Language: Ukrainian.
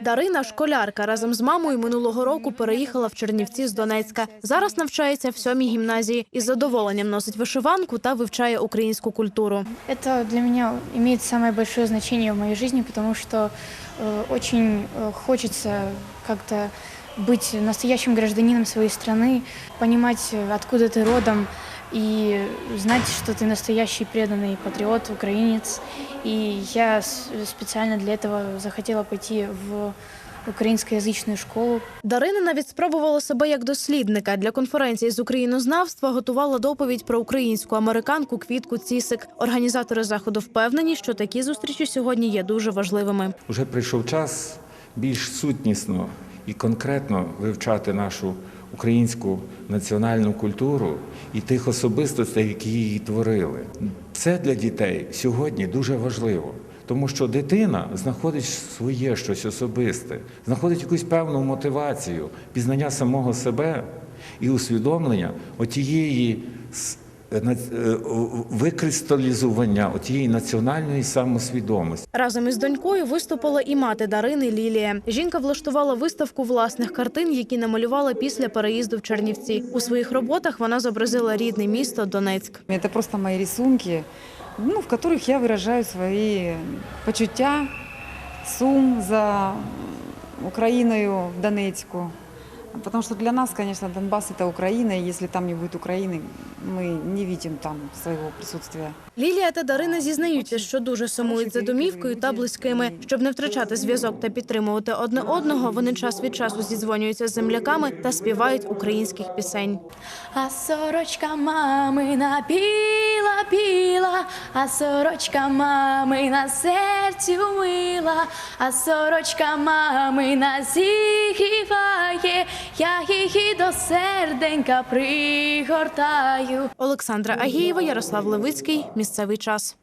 Дарина школярка разом з мамою минулого року переїхала в Чернівці з Донецька. Зараз навчається в сьомій гімназії із задоволенням носить вишиванку та вивчає українську культуру. Это для меня имеет самое большое значение в моей жизни, потому что э, очень э, хочется как-то быть настоящим гражданином своей страны, понимать, э, откуда ты родом, и знать, что ты настоящий преданный патриот, украинец. И я с- специально для этого захотела пойти в украинскоязычную школу, Дарина навіть спробувала себе як дослідника. Для конференції з українознавства готувала доповідь про українську американку Квітку Цісик. Організатори заходу впевнені, що такі зустрічі сьогодні є дуже важливими. Уже прийшов час більш сутнісно і конкретно вивчати нашу українську національну культуру і тих особистостей, які її творили. Це для дітей сьогодні дуже важливо. Тому що дитина знаходить своє щось особисте, знаходить якусь певну мотивацію, пізнання самого себе і усвідомлення отієї викристалізування отієї національної самосвідомості. Разом із донькою виступила і мати Дарини Лілія. Жінка влаштувала виставку власних картин, які намалювала після переїзду в Чернівці. У своїх роботах вона зобразила рідне місто Донецьк. Это просто мои рисунки, ну, в которых я выражаю свои почуття, сум за Украиною Донецьку. Потому что для нас, конечно, Донбасс – это Украина, и если там не будет Украины, мы не видим там своего присутствия. Лілія та Дарина зізнаються, що дуже сумують за домівкою та близькими. Щоб не втрачати зв'язок та підтримувати одне одного, вони час від часу зідзвонюються з земляками та співають українських пісень. А сорочка мамина біла, біла, а сорочка мами на серцю мила, а сорочка мами на зігріває, я її до серденька пригортаю. Олександра Агієва, Ярослав Левицький. Місцевий час.